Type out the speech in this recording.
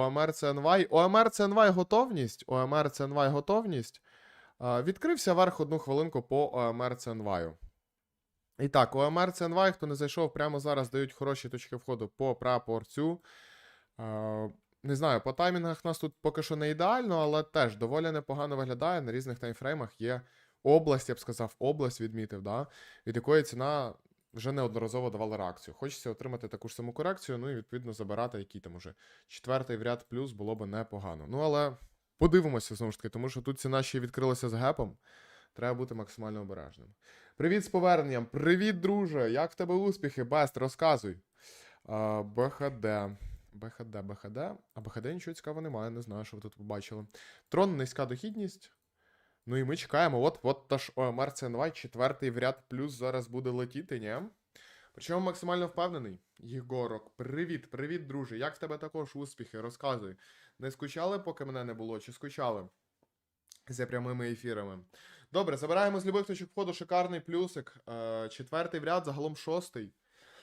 ОМР ЦНВ. ОМР ЦНВ готовність. ОМР ЦНВ готовність. Відкрився верх одну хвилинку по ОМР ЦНВ. І так, ОМР ЦНВ, хто не зайшов, прямо зараз дають хороші точки входу по прапорцю. Не знаю, по таймінгах нас тут поки що не ідеально, але теж доволі непогано виглядає. На різних таймфреймах є область, я б сказав, область відмітив, да, від якої ціна вже неодноразово давала реакцію. Хочеться отримати таку ж саму корекцію, ну і відповідно забирати, який там уже четвертий в ряд плюс було б непогано. Ну але подивимося знову ж таки, тому що тут ціна ще відкрилася з гепом. Треба бути максимально обережним. Привіт з поверненням. Привіт, друже. Як в тебе успіхи? Бест, розказуй. БХД. БХД, БХД. А БХД нічого цікавого немає, не знаю, що ви тут побачили. Трон, низька дохідність. Ну і ми чекаємо. От, от та ж ОМР ЦНВ, четвертий в ряд плюс зараз буде летіти, ні? Причому максимально впевнений. Єгорок, привіт, привіт, друже. Як в тебе також успіхи? Розказуй. Не скучали, поки мене не було, чи скучали? За прямими ефірами. Добре, забираємо з любих точок входу шикарний плюсик. Е, четвертий в ряд, загалом шостий.